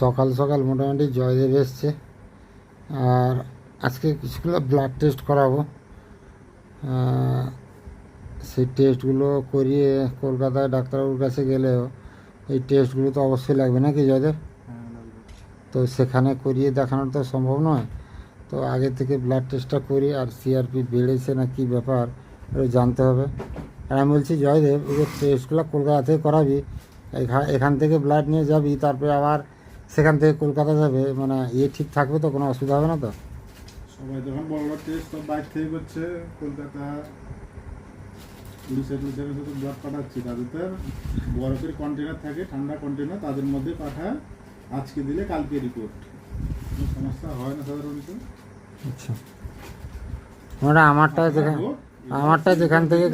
সকাল সকাল মোটামুটি জয়দেব এসছে। আর আজকে কিছুগুলো ব্লাড টেস্ট করাবো। সেই টেস্টগুলো করিয়ে কলকাতায় ডাক্তারবাবুর কাছে গেলেও এই টেস্টগুলো তো অবশ্যই লাগবে নাকি জয়দেব? তো সেখানে করিয়ে দেখানো তো সম্ভব নয়। তো আগে থেকে ব্লাড টেস্টটা করি আর সিআরপি বেড়েছে না কি ব্যাপার এটা জানতে হবে। আর আমি বলছি জয়দেব এই যে টেস্টগুলো কলকাতা থেকে করাবি এখা- এখান থেকে ব্লাড নিয়ে যাবি তারপরে আবার সেখান থেকে কলকাতা যাবে মানে ইয়ে ঠিক থাকবে তো কোনো অসুবিধা হবে না তো? সবাই যখন বড় বড় টেস্ট সব বাইরে থেকে করছে কলকাতা উড়িষ্যা টুড়িষ্যা যত ব্লড পাঠাচ্ছি তাদের তো বরফের কন্টেনার থাকে ঠান্ডা কন্টেনার তাদের মধ্যে পাঠায় আজকে দিলে কালকে রিপোর্ট কোনো সমস্যা হয় না সাধারণত? আচ্ছা। মানে আমারটা যেখান আমারটা যেখান থেকে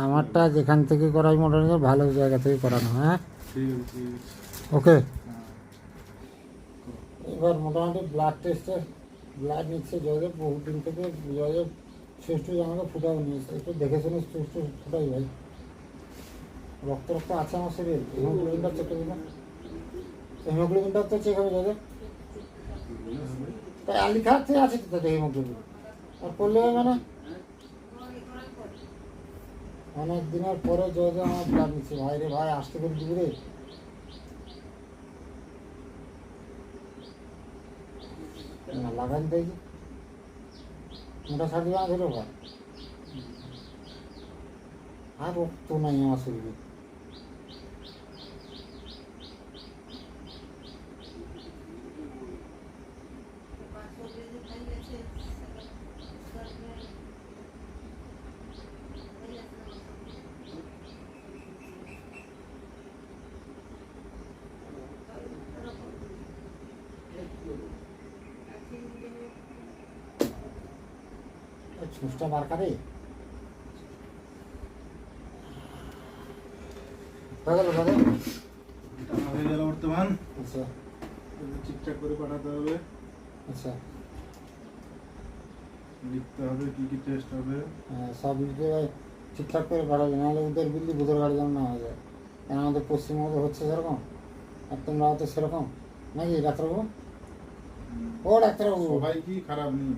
আমারটা যেখান থেকে করাই মোটামুটি ভালো জায়গা থেকে করানো হ্যাঁ ঠিক আছে। ওকে। এবার মোটামুটি ব্লাড টেস্টে ব্লাড নিচ্ছে জয়দেব, বহুদিন থেকে জয়দেব সুষ্ঠু আমাকে ফুটাও নিয়েছে একটু দেখে শুনে সুষ্ঠু ফুটাই ভাই। রক্ত রক্ত আছে আমার শরীর? হিমোগ্লোবিনটা চেক করবি না হিমোগ্লোবিনটা তো চেক হবে জয়দেব। তাই আলি খাচ্ছে আছে তো তাদের হিমোগ্লোবিন আর করলে মানে? অনেক দিনের পরে জয়দেব আমার ব্লাড নিচ্ছে। ভাই রে ভাই, আসতে করে দিবি রে না লাগান দেখি মোটা ছাড় দিবে না ধরো ভাই আর রক্ত নাই আমার শরীরে ওই বার করে হয়ে গেল দাদা? হয়ে গেল বর্তমান। আচ্ছা। ঠিকঠাক করে পাঠাতে হবে। আচ্ছা। লিখতে হবে কি কি টেস্ট হবে। হ্যাঁ, সব দিকে ঠিকঠাক করে পাঠাবে নাহলে উদের বিল্লি বুধের গাড়ি যেমন না হয়ে যায়। কেন আমাদের পশ্চিমবঙ্গে হচ্ছে সেরকম? আর তোমরা তো সেরকম? নাকি ডাক্তারবাবু? ও ডাক্তারবাবু। সবাই কি খারাপ নেই?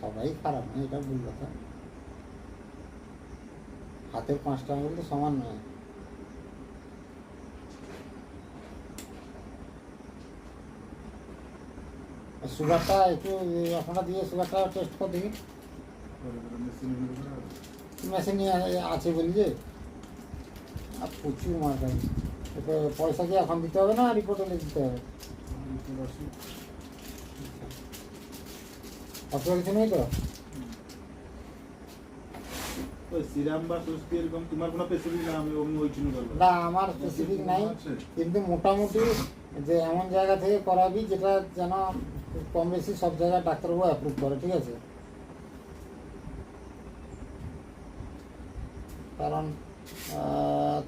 সবাই খারাপ নয় এটা ভুল কথা হাতের পাঁচটা আঙুল তো সমান নয়। সুগারটা একটু আপনারা দিয়ে সুগারটা টেস্ট করে দেখি মেশিন আছে বলি যে আর প্রচুর মার পয়সা কি এখন দিতে হবে না রিপোর্ট দিতে হবে। কিছু নেই তো? না আমি ওই জন্য বলব না আমার স্পেসিফিক নাই কিন্তু মোটামুটি যে এমন জায়গা থেকে করাবি যেটা যেন কম বেশি সব জায়গায় ডাক্তারবাবু অ্যাপ্রুভ করে ঠিক আছে? কারণ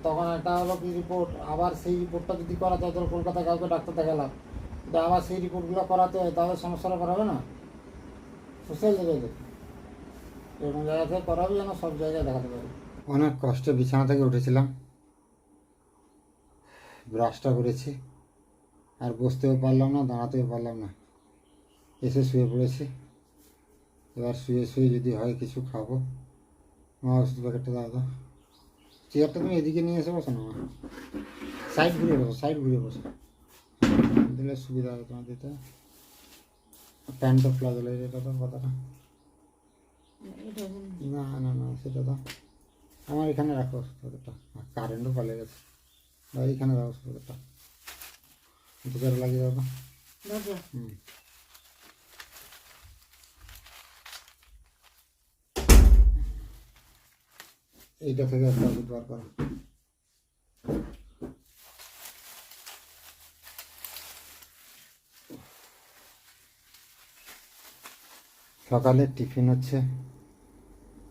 তখন একটা হলো কি রিপোর্ট আবার সেই রিপোর্টটা যদি করা হয় তাহলে কলকাতায় কাউকে ডাক্তার দেখালাম। আবার সেই রিপোর্টগুলো করাতে হয় তাহলে সমস্যাটা করাবে না? সোশ্যাল জায়গায় এরকম জায়গা থেকে করাবি যেন সব জায়গায় দেখাতে পারি। অনেক কষ্টে বিছানা থেকে উঠেছিলাম। ব্রাশটা করেছি। আর বসতেও পারলাম না, দাঁড়াতেও পারলাম না। এসে শুয়ে পড়েছি। এবার শুয়ে শুয়ে যদি হয় কিছু খাব। মা ওষুধ প্যাকেটটা দাও চেয়ারটা তুমি এদিকে নিয়ে এসে বসো না সাইড ঘুরে বসো সাইড ঘুরে বসো। দিলে সুবিধা হবে তোমার দিতে প্যান্টটা প্লাজো লাগে এটা তো কথাটা না না না সেটা তো আমার এখানে রাখো ওষুধ আর কারেন্টও পালিয়ে গেছে বা এইখানে রাখো ওষুধ প্যাকেটটা দুপুরে লাগিয়ে দাও হুম এইটা থেকে একটা বার করো সকালে টিফিন হচ্ছে।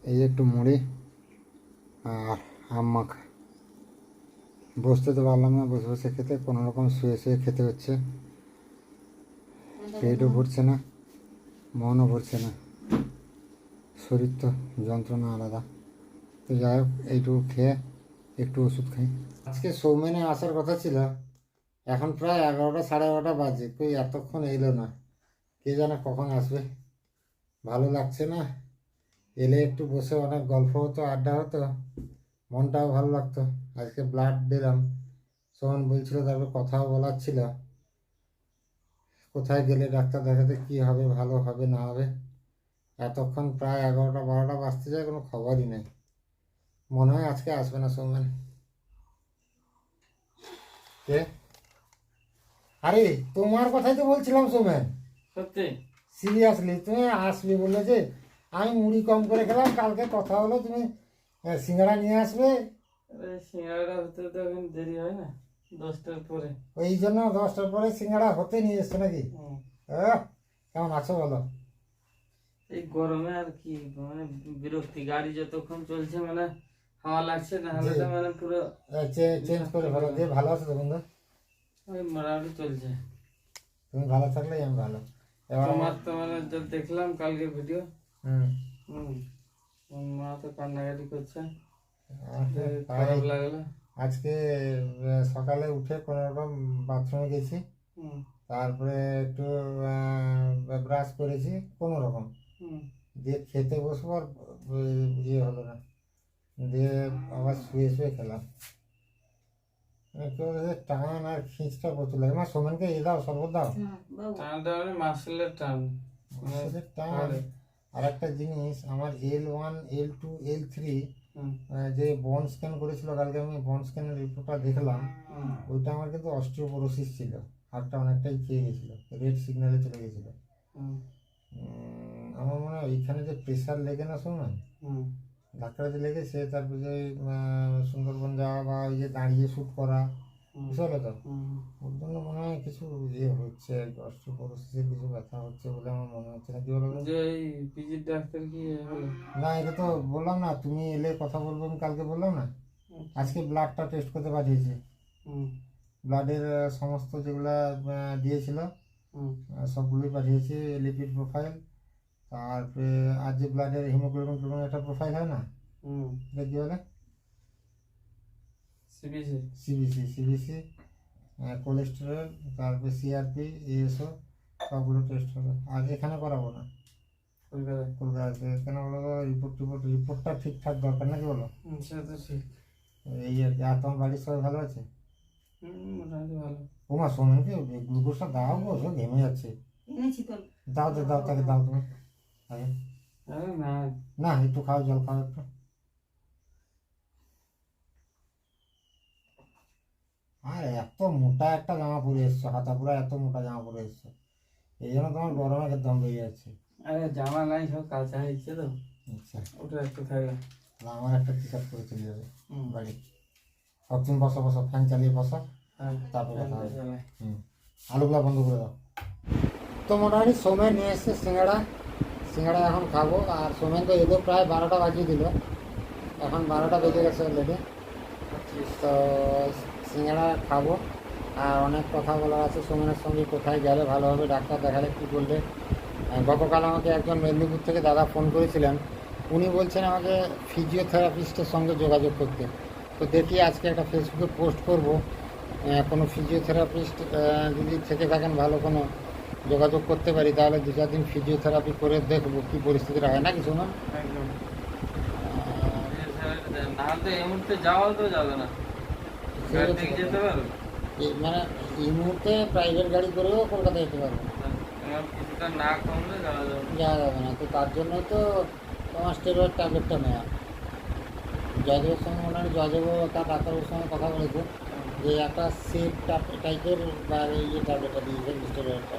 এই যে একটু মুড়ি আর আম মাখা। বসতে তো পারলাম না, বসে বসে খেতে, কোনো রকম শুয়ে শুয়ে খেতে হচ্ছে। পেটও ভরছে না, মনও ভরছে না। শরীর তো যন্ত্রণা আলাদা। তো যাই হোক, এইটুকু খেয়ে একটু ওষুধ খাই। আজকে সৌমেনে আসার কথা ছিল, এখন প্রায় এগারোটা সাড়ে এগারোটা বাজে, কই এতক্ষণ এলো না। কে জানে কখন আসবে। ভালো লাগছে না? এলে একটু বসে অনেক গল্প হতো, আড্ডা হতো, মনটাও ভালো লাগতো। আজকে ব্লাড দিলাম। সোমন বলছিল তারপর কথাও বলার ছিল। কোথায় গেলে ডাক্তার দেখাতে কি হবে, ভালো হবে, না হবে? এতক্ষণ প্রায় এগারোটা, বারোটা বাজতে যায়, কোনো খবরই নেই। মনে হয় আজকে আসবে না সৌমেন আরে, তোমার কথাই তো বলছিলাম সোমেন সত্যি? সিরিয়াসলি তুমি আসবে বললে যে আমি মুড়ি কম করে খেলাম কালকে কথা হলো তুমি সিঙ্গাড়া নিয়ে আসবে। আরে সিঙ্গাড়া হতে তো এখন দেরি হয় না দশটার পরে। ওই জন্য দশটার পরে সিঙ্গাড়া হতে নিয়ে এসছো নাকি? কেমন আছো বলো? এই গরমে আর কি মানে বিরক্তি গাড়ি যতক্ষণ চলছে মানে হাওয়া লাগছে না তো মানে পুরো চেঞ্জ করে ভালো দিয়ে ভালো আছো তো বন্ধু? ওই মোটামুটি চলছে। তুমি ভালো থাকলেই আমি ভালো। তোমার আমার তো মানে যা দেখলাম কালকে ভিডিও হুম। হুম। মা তো কান্নাকাটি করছে। আজকে খারাপ লাগল। আজকে সকালে উঠে কোনো রকম বাথরুমে গেছি। তারপরে একটু ব্রাশ করেছি কোনো রকম দিয়ে খেতে বসবো আর ইয়ে হলো না। দিয়ে আবার শুয়ে শুয়ে খেলাম। টান আর খিঁচটা প্রচুর লাগে মা সোমেনকে এ দাও শরবত দাও। টানটা মানে মাসেলের টান। সেটা টান। আরে। একটা জিনিস আমার L one L two L three যে বন স্ক্যান করেছিল কালকে আমি বন স্ক্যানের রিপোর্টটা দেখলাম ওইটা আমার কিন্তু অস্টিওপোরোসিস ছিল। হাতটা অনেকটাই খেয়ে গেছিল রেড সিগন্যালে চলে গেছিল। আমার মনে হয় ওইখানে যে প্রেশার লেগে না শোনায় হুম ডাক্তার যে লেগেছে তারপরে যে সুন্দরবন যাওয়া বা ওই যে দাঁড়িয়ে শ্যুট করা বুঝতে পারলে তো? ওর জন্য মনে হয় কিছু ইয়ে হচ্ছে অস্টিওপোরোসিসের কিছু ব্যথা হচ্ছে বলে আমার মনে হচ্ছে না কি বলো? যে এই পিজির ডাক্তার কি না এটা তো বললাম না তুমি এলে কথা বলব আমি কালকে বললাম না? আজকে ব্লাডটা টেস্ট করতে পাঠিয়েছি। ব্লাডের সমস্ত যেগুলা দিয়েছিল সবগুলোই পাঠিয়েছি লিপিড প্রোফাইল তারপরে আর যে ব্লাডের হিমোগ্লোবিন টোগ্লোবিন একটা প্রোফাইল হয় না? হুম। এটা কি বলে? সিবিসি সিবিসি সিবিসি কোলেস্টেরল তারপরে সিআরপি এএসও সবগুলো টেস্ট হবে। আর এখানে করাবো না। কলকাতায়। কলকাতাতে। কেন বলো রিপোর্ট টিপোর্ট রিপোর্টটা ঠিকঠাক দরকার নাকি বলো? সেটা তো ঠিক। এই আর কি। আর তোমার বাড়ির সবাই ভালো আছে? মোটামুটি ভালো। ওমা সোমেনকে গ্লুকোজটা দাও গো সব ঘেমে যাচ্ছে। দাও তো দাও তাকে দাও তুমি। আগে আরে না না একটু খাও জল খাও একটু। আর এত মোটা একটা জামা পরে এসছো হাতা পুরা এত মোটা জামা পরে এসছো। এই জন্য তোমার গরমে একদম বেরিয়ে যাচ্ছে। আরে জামা নাই সব কাঁচা হয়েছে তো। আচ্ছা। ওটা একটু থাকবে আমার একটা টি শার্ট পরে চলে যাবে বাড়ি। সব তুমি বসো বসো ফ্যান চালিয়ে বসো। হ্যাঁ তারপরে কথা হবে। হুম। আলুগুলা বন্ধ করে দাও। তো মোটামুটি সময় নিয়ে এসছে সিঙ্গাড়া। সিঙ্গাড়া এখন খাব। আর সোমেন তো এলো প্রায় বারোটা বাজিয়ে দিল। এখন বারোটা বেজে গেছে অলরেডি তো সিঙ্গাড়া খাব। আর অনেক কথা বলার আছে। সোমেনের সঙ্গে কোথায় গেলে ভালো হবে, ডাক্তার দেখালে কী করলে গতকাল আমাকে একজন মেদিনীপুর থেকে দাদা ফোন করেছিলেন। উনি বলছেন আমাকে ফিজিওথেরাপিস্টের সঙ্গে যোগাযোগ করতে। তো দেখি আজকে একটা ফেসবুকে পোস্ট করব। কোনো ফিজিওথেরাপিস্ট যদি থেকে থাকেন ভালো কোনো যোগাযোগ করতে পারি তাহলে দু চার দিন ফিজিওথেরাপি করে দেখব কী পরিস্থিতিটা হয় না কিছু না? একদম। না হলে তো এই মুহূর্তে যাওয়াও তো যাবে না। যেতে মানে এই মুহূর্তে প্রাইভেট গাড়ি করেও কলকাতা যেতে পারব। কিছুটা না কমলে যাওয়া যাবে। না। যাওয়া যাবে না তো তার জন্য তো তোমার স্টেরয়েড ট্যাবলেটটা নেওয়া জয়দেবের সঙ্গে মোটামুটি জয়দেবও তার ডাক্তারের সঙ্গে কথা বলেছে যে একটা সেফ টাইপের বা এই যে ট্যাবলেটটা দিয়েছে স্টেরয়েডটা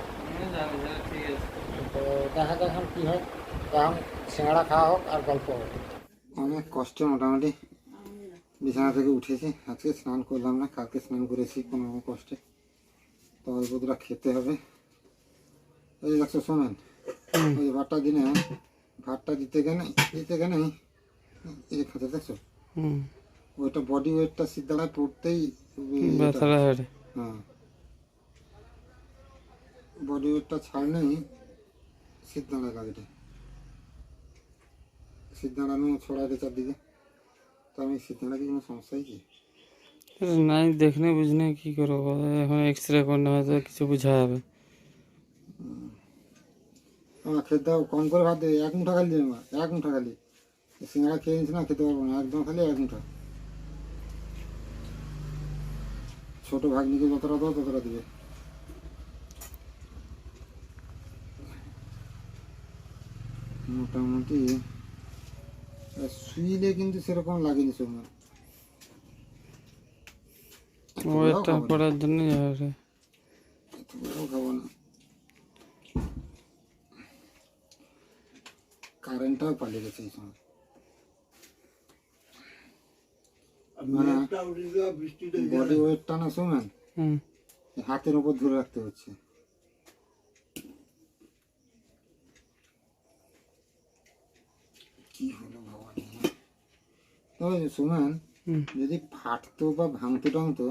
তো দেখা যাক এখন কী হয় এখন সিঙ্গাড়া খাওয়া হোক আর গল্প হোক অনেক কষ্টে মোটামুটি বিছানা থেকে উঠেছি আজকে স্নান করলাম না কালকে স্নান করেছি কোনো রকম কষ্টে। তো অল্প দুটা খেতে হবে। এই দেখছ শোনেন ওই ভাতটা দিনে ভাতটা দিতে গেলে দিতে গেলে এই খেতে দেখছ? হুম। ওইটা বডি ওয়েটটা সিদ্ধারায় পড়তেই হ্যাঁ। বডি ওয়েটটা ছাড়লেই শীত দাঁড়ায় লাগে শীত দাঁড়ানো ছড়ায় চারদিকে। তো আমি শীত দাঁড়াতে কোনো সমস্যা হয়েছে নাই দেখনে বুঝনে কি করব এখন এক্স রে করলে হয়তো কিছু বোঝা যাবে। আমার খেতে হবে কম করে ভাত দেবে এক মুঠা খালি দেবে মা এক মুঠা খালি। সিঙ্গারা খেয়ে নিচ্ছি না খেতে পারব না একদম খালি এক মুঠা। ছোট ভাগ্নিকে যতটা দেবো ততটা দিবে। মোটামুটি শুইলে কিন্তু সেরকম লাগেনি সময় ওয়েটটা করার জন্য যাবে খাব না। কারেন্টটাও পালিয়ে গেছে এই সময়। মানে বডি ওয়েটটা না হাতের উপর ধরে রাখতে হচ্ছে কি হলো ভগবান জানে। তবে শুনেন যদি ফাটতো বা ভাঙতো টাঙতো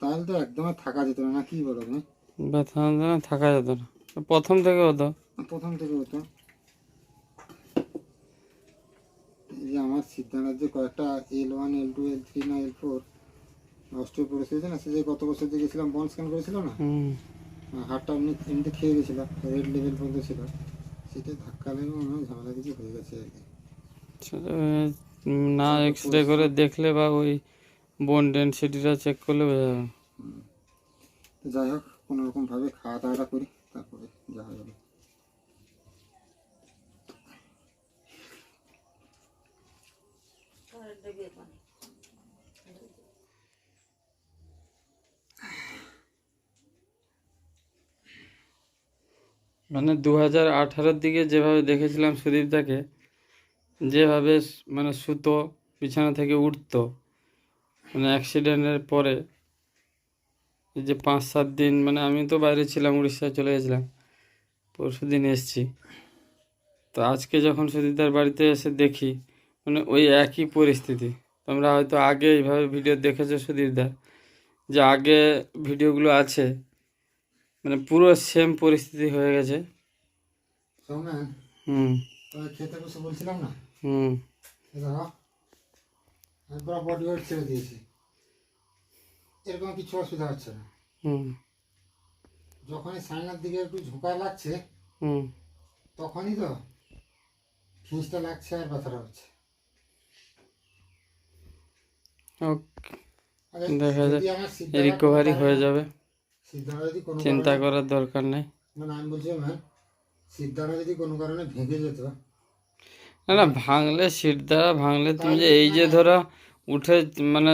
তাহলে তো একদমই থাকা যেত না না কি বলো তুমি? ব্যথা যন্ত্রণা থাকা যেত না। প্রথম থেকে হতো। প্রথম থেকে হতো। যে আমার সিদ্ধান্তের যে কয়েকটা L one L two L three না এল ফোর অস্ট্রোপোরোস হয়েছে না সে যে গত বছর যে গেছিলাম বন স্ক্যান করেছিল না? হুম। হাতটা এমনি এমনিতে খেয়ে গেছিল রেড লেভেল পর্যন্ত ছিল। সেটা ধাক্কা লেগে মনে হয় ঝামেলা কিছু হয়ে গেছে আর কি। উম, না এক্স রে করে দেখলে বা ওই বোন ডেন্সিটিটা চেক করলে বোঝা যাবে। যাই হোক কোনো রকম ভাবে খাওয়া দাওয়াটা করি তারপরে যা যাবে মানে দু হাজার আঠারোর দিকে যেভাবে দেখেছিলাম সুদীপদাকে যেভাবে মানে সুতো বিছানা থেকে উঠতো মানে অ্যাক্সিডেন্টের পরে যে পাঁচ সাত দিন মানে আমি তো বাইরে ছিলাম উড়িষ্যায় চলে গেছিলাম পরশু দিন এসছি। তো আজকে যখন সুদীপদার বাড়িতে এসে দেখি মানে ওই একই পরিস্থিতি। তোমরা হয়তো আগে এইভাবে ভিডিও দেখেছ সুদীপদার যে আগে ভিডিওগুলো আছে মানে পুরো সেম পরিস্থিতি হয়ে গেছে। হুম। খেতে বসে বলছিলাম না? হুম। এই দেখো আমি পুরো বডি ওয়েট ছেড়ে দিয়েছি। এরকম কিছু অসুবিধা হচ্ছে না। হুম। যখনই দিকে একটু লাগছে হুম। তখনই তো ফিসটা লাগছে আর ব্যথাটা হচ্ছে। দেখা যাক। আমার রিকভারি হয়ে যাবে। কোনো চিন্তা করার দরকার নেই। মানে আমি বলছি ম্যাম সিদ্ধারা যদি কোনো কারণে ভেঙে যেত না না ভাঙলে সিট দ্বারা ভাঙলে তুমি যে এই যে ধরো উঠে মানে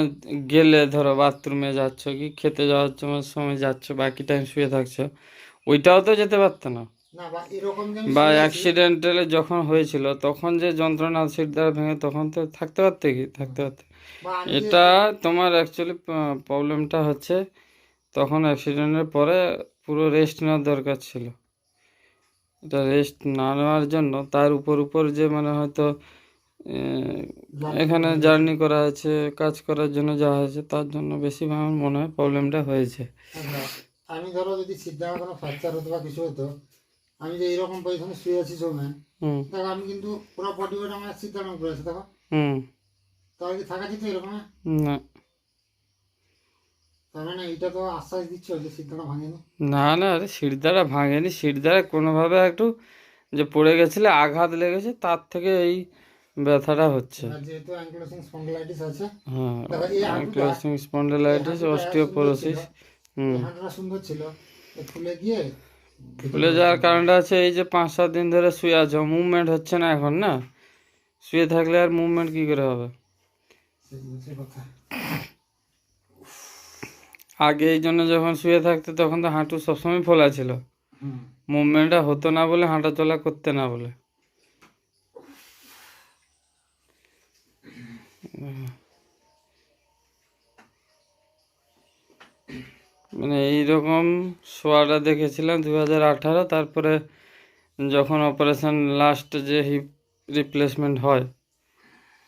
গেলে ধরো বাথরুমে যাচ্ছ কি খেতে যাওয়ার সময়- সময় যাচ্ছ বাকি টাইম শুয়ে থাকছো ওইটাও তো যেতে পারতো না। না বা অ্যাক্সিডেন্টালে যখন হয়েছিল তখন যে যন্ত্রণা সিট দ্বারা ভেঙে তখন তো থাকতে পারতে কি? থাকতে পারতে। এটা তোমার অ্যাকচুয়ালি প্রবলেমটা হচ্ছে তখন অ্যাক্সিডেন্টের পরে পুরো রেস্ট নেওয়ার দরকার ছিল। এটা রেস্ট না নেওয়ার জন্য তার উপর উপর যে মানে হয়তো এখানে জার্নি করা হয়েছে কাজ করার জন্য যা হয়েছে তার জন্য বেশি আমার মনে হয় প্রবলেমটা হয়েছে। আচ্ছা, আমি ধরো যদি সিদ্ধারা কোনো ফ্র্যাকচার হতো বা কিছু হতো আমি যে এইরকম পজিশনে শুয়ে আছি হুম। দেখো আমি কিন্তু পুরো বডি ওয়েট আমার সিদ্ধারাম করে আছে দেখো। হুম। তাহলে কি থাকা যেত এরকম? না তার মানে এইটা তো আশ্বাস দিচ্ছ যে সিদ্ধারা ভাঙেনি না না আরে সিট দ্বারা ভাঙেনি। সিট দ্বারা কোনোভাবে একটু যে পড়ে গেছিলে আঘাত লেগেছে তার থেকে এই ব্যথাটা হচ্ছে। যেহেতু অ্যাঙ্কলোসিং স্পন্ডিলাইটিস আছে হ্যাঁ দেখো, এই হাঁটুটা- ক্লাসিং স্পন্ডিলাইটিস এই হাঁটুটা অস্টিওপোরোসিস হুম। হাঁটুটা সুন্দর ছিল। ফুলে গিয়ে ফুলে যাওয়ার কারণটা আছে এই যে পাঁচ সাত দিন ধরে শুয়ে আছো মুভমেন্ট হচ্ছে না এখন না? শুয়ে থাকলে আর মুভমেন্ট কি করে হবে? কথা। আগে এই জন্য যখন শুয়ে থাকতে তখন তো হাঁটু সবসময় ফোলা ছিল। মুভমেন্টটা হতো না বলে হাঁটা চলা করতে না বলে। মানে এইরকম শোয়াটা দেখেছিলাম দু হাজার আঠারো তারপরে যখন অপারেশন লাস্ট যে হিপ রিপ্লেসমেন্ট হয়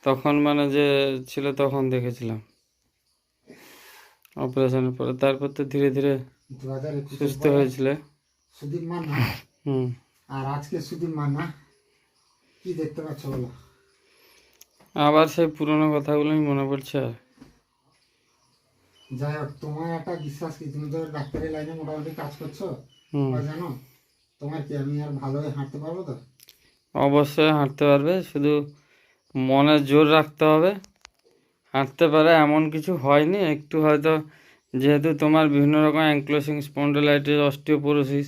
তখন মানে যে ছিল তখন দেখেছিলাম। অপারেশনের পরে। তারপর তো ধীরে ধীরে সুস্থ হয়েছিল। সুদীপ মান্না। হুম। আর আজকে সুদীপ মান্না কি দেখতে পাচ্ছ বলো? আবার সেই পুরনো কথাগুলোই মনে পড়ছে আর। যাই হোক তোমার একটা বিশ্বাস কি? তুমি তো ডাক্তারের লাইনে মোটামুটি কাজ করছ? হুম। জানো? তোমার কি আমি আর ভালোভাবে হাঁটতে পারব তো? অবশ্যই হাঁটতে পারবে। শুধু মনে জোর রাখতে হবে। হাঁটতে পারে এমন কিছু হয়নি? একটু হয়তো যেহেতু তোমার বিভিন্ন রকম অ্যাঙ্ক্লোসিং স্পন্ডোলাইটিস অস্টিওপোরোসিস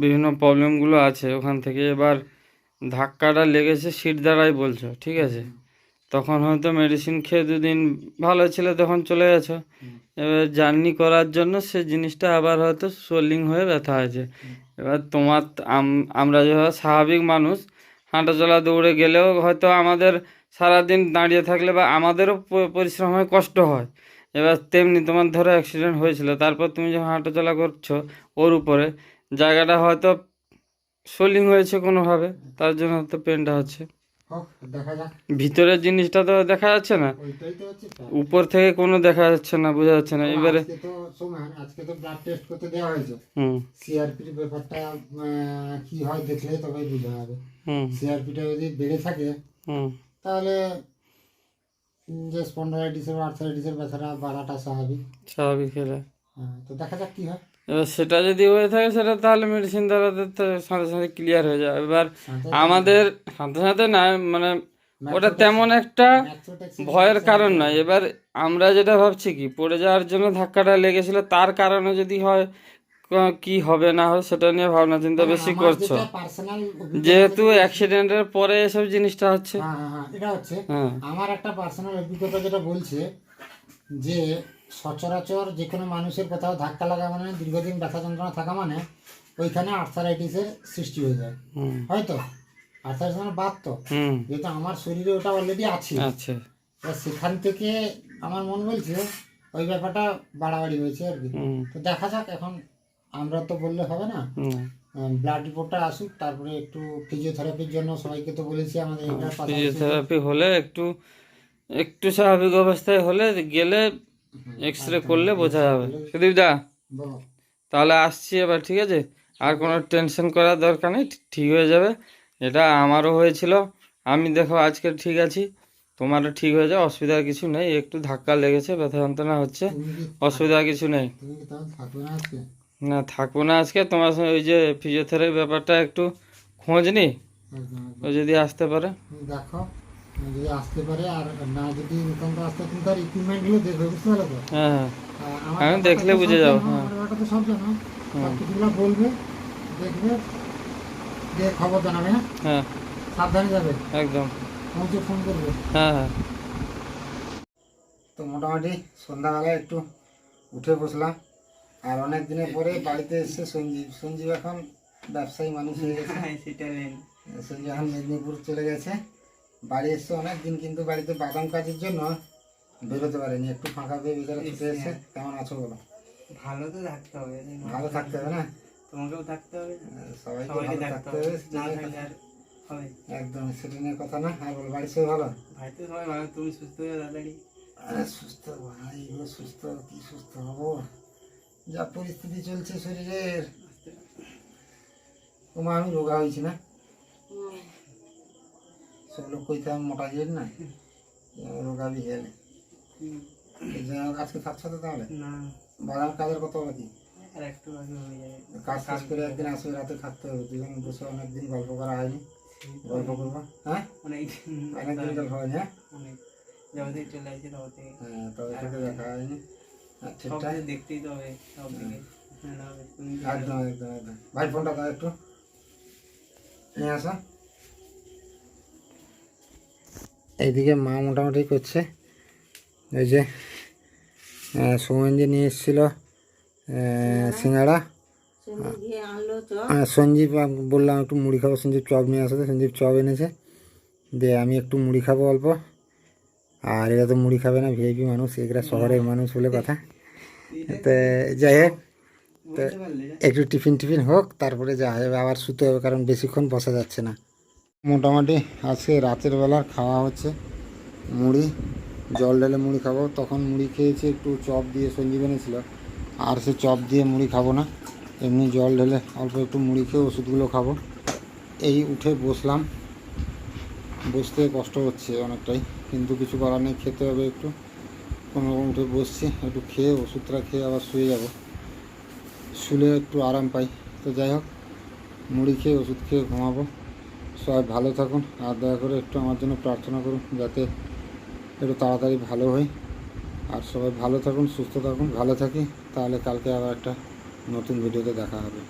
বিভিন্ন প্রবলেমগুলো আছে ওখান থেকে। এবার ধাক্কাটা লেগেছে সিট দ্বারাই বলছো ঠিক আছে? তখন হয়তো মেডিসিন খেয়ে দুদিন ভালো ছিল তখন চলে গেছো। এবার জার্নি করার জন্য সে জিনিসটা আবার হয়তো সোলিং হয়ে ব্যথা হয়েছে। এবার তোমার আমরা যেভাবে স্বাভাবিক মানুষ হাঁটাচলা দৌড়ে গেলেও হয়তো আমাদের সারাদিন দাঁড়িয়ে থাকলে বা আমাদেরও পরিশ্রম হয় কষ্ট হয়। এবার তেমনি তোমার ধরো অ্যাক্সিডেন্ট হয়েছিল তারপর তুমি যখন হাঁটাচলা করছ ওর উপরে জায়গাটা হয়তো সোলিং হয়েছে কোনোভাবে তার জন্য হয়তো পেনটা হচ্ছে ভিতরের জিনিসটা তো দেখা যাচ্ছে না। উপর থেকে কোনো দেখা যাচ্ছে না বোঝা যাচ্ছে না। এবারে আজকে তো সোমান আজকে তো ব্লাড টেস্ট করতে দেওয়া হয়েছে। হুম। সিআরপির ব্যাপারটা কি হয় দেখলে তবেই বোঝা যাবে। হুম। সিআরপিটা যদি বেড়ে থাকে হুম। তাহলে যে স্পন্ডালাইটিসের আর্থারাইটিসের ব্যথাটা বাড়াটা স্বাভাবিক। স্বাভাবিক হলে হ্যাঁ, তো দেখা যাক কি হয়। এবার সেটা যদি হয়ে থাকে সেটা তাহলে মেডিসিন দ্বারা সাথে সাথে ক্লিয়ার হয়ে যাবে। এবার আমাদের সাথে সাথে না মানে ওটা তেমন একটা ভয়ের কারণ নয়। এবার আমরা যেটা ভাবছি কি পড়ে যাওয়ার জন্য ধাক্কাটা লেগেছিল তার কারণে যদি হয় ক- হবে না হবে সেটা নিয়ে ভাবনা চিন্তা বেশি করছ। যেহেতু অ্যাক্সিডেন্টের পরে এসব জিনিসটা হচ্ছে। হ্যাঁ হ্যাঁ হ্যাঁ এটা হচ্ছে। আমার একটা পার্সোনাল অভিজ্ঞতা যেটা বলছে যে সচরাচর যে কোনো মানুষের কোথাও ধাক্কা লাগা মানে দীর্ঘদিন ব্যথা যন্ত্রণা থাকা মানে ওইখানে আর্থারাইটিসের সৃষ্টি হয়ে যায়। হয়তো? আর্থারাইটিস মানে বাদ তো। যেহেতু আমার শরীরে ওটা অলরেডি আছে। আচ্ছা সেখান থেকে আমার মন বলছে ওই ব্যাপারটা বাড়াবাড়ি হয়েছে আর কি। তো দেখা যাক এখন আমরা তো বললে হবে না। ব্লাড রিপোর্টটা আসুক তারপরে একটু ফিজিওথেরাপির জন্য সবাইকে তো বলেছি আমাদের ফিজিওথেরাপি হলে একটু একটু স্বাভাবিক অবস্থায় হলে গেলে এক্স রে করলে বোঝা যাবে। সুদীপ দা তাহলে আসছি এবার ঠিক আছে? আর কোনো টেনশন করার দরকার নেই ঠিক হয়ে যাবে। এটা আমারও হয়েছিল। আমি দেখো আজকে ঠিক আছি তোমারও ঠিক হয়ে যাবে অসুবিধার কিছু নেই। একটু ধাক্কা লেগেছে ব্যথা যন্ত্রণা হচ্ছে তুমি কি অসুবিধা কিছু নেই। তুমি কি তাহলে থাকবে না আজকে না থাকব না আজকে। তোমার সঙ্গে ওই যে ফিজিওথেরাপি ব্যাপারটা একটু খোঁজ নি? একদম ও যদি আসতে পারে। তুমি দেখো যদি আসতে পারে আর না যদি নিতান্ত আসতে তুমি তার ইকুইপমেন্টগুলো দেখবে বুঝতে পারো তো? হ্যাঁ হ্যাঁ। আর আমার আমি ব্যাপারটা দেখলে তো বুঝে সব যাব, জানো, হ্যাঁ। আমার ব্যাপারটা তো সব জানো। সব কিছুগুলো বলবে দেখবে দিয়ে খবর জানাবে হ্যাঁ? হ্যাঁ। সাবধানে যাবে। একদম। পৌঁছে ফোন করবে। হ্যাঁ হ্যাঁ। তো মোটামুটি সন্ধ্যাবেলায় একটু উঠে বসলাম। আর অনেক দিনের পরে বাড়িতে এসছে সঞ্জীব সঞ্জীব এখন ব্যবসায়ী মানুষ হয়ে গেছে। সঞ্জীব এখন মেদিনীপুর চলে গেছে। বাড়ি এসছে অনেক দিন কিন্তু বাড়িতে বাদাম কাজের জন্য বেরোতে পারেনি। একটু ফাঁকা পেয়ে বেচারা ছুটে এসছে কেমন আছো বলো? ভালো তো থাকতে হবে ভালো থাকতে হবে না? তোমাকেও থাকতে হবে। সবাইকে ভালো থাকতে হবে একদম সেটা নিয়ে কথা না। আর বলো বাড়ির সবাই ভালো? ভাই তো সবাই ভালো তুমি সুস্থ হয়ে আরে সুস্থ ভাই সুস্থ কি সুস্থ হব? যা পরিস্থিতি চলছে শরীরের তোমার আমি রোগা হয়েছি না। সব লোক কইতে আমি মোটা যাই না রোগা বি হুম, আজকে থাকছো তো তাহলে? না। বাদাম কাজের কত বাকি আর একটু আগে হয়ে কাজ করে একদিন আসবে রাতে থাকতে হবে। দুজন বসে অনেকদিন গল্প করা হয়নি। গল্প করব হ্যাঁ? অনেক অনেকদিন গল্প হয়নি হ্যাঁ? তবে হ্যাঁ দেখা হয়নি। হ্যাঁ, সব ঠিকঠাক কিছু দেখতেই তো হবে সব দিকে হ্যাঁ, না হবে, তুমি কি একদম একদম একদম। ভাই ফোনটা দাও একটু। নিয়ে আসো। এইদিকে মা মোটামুটি করছে। ওই যে আহ, সৌমেন যে নিয়ে এসেছিল সিঙ্গাড়া সঞ্জীব বললাম একটু মুড়ি খাব সঞ্জীব চপ নিয়ে আসতে সঞ্জীব চপ এনেছে। দিয়ে আমি একটু মুড়ি খাব অল্প। আর এরা তো মুড়ি খাবে না ভিআইপি মানুষ এগুলা শহরের মানুষ বলে কথা। তো যাই হোক না? একটু টিফিন টিফিন হোক, তারপরে যা যাবে আবার শুতে হবে, কারণ বেশিক্ষণ বসা যাচ্ছে না। মোটামুটি আজকে রাতের বেলার খাওয়া হচ্ছে। মুড়ি, জল ঢেলে মুড়ি খাব। তখন মুড়ি খেয়েছি, একটু চপ দিয়ে সঞ্জীব এনেছিল আর সে চপ দিয়ে মুড়ি খাব না। এমনি জল ঢেলে অল্প একটু মুড়ি খেয়ে ওষুধগুলো খাব। এই উঠে বসলাম। বসতে কষ্ট হচ্ছে অনেকটাই, কিন্তু কিছু করার নেই, খেতে হবে একটু। কোনো রকম উঠে বসছি, একটু খেয়ে ওষুধটা খেয়ে আবার শুয়ে যাব। শুলে একটু আরাম পাই। তো যাই হোক, মুড়ি খেয়ে, ওষুধ খেয়ে ঘুমাবো। সবাই ভালো থাকুন আর দয়া করে একটু আমার জন্য প্রার্থনা করুন যাতে একটু তাড়াতাড়ি ভালো হই আর সবাই ভালো থাকুন, সুস্থ থাকুন, ভালো থাকি। তাহলে কালকে আবার একটা নতুন ভিডিওতে দেখা হবে।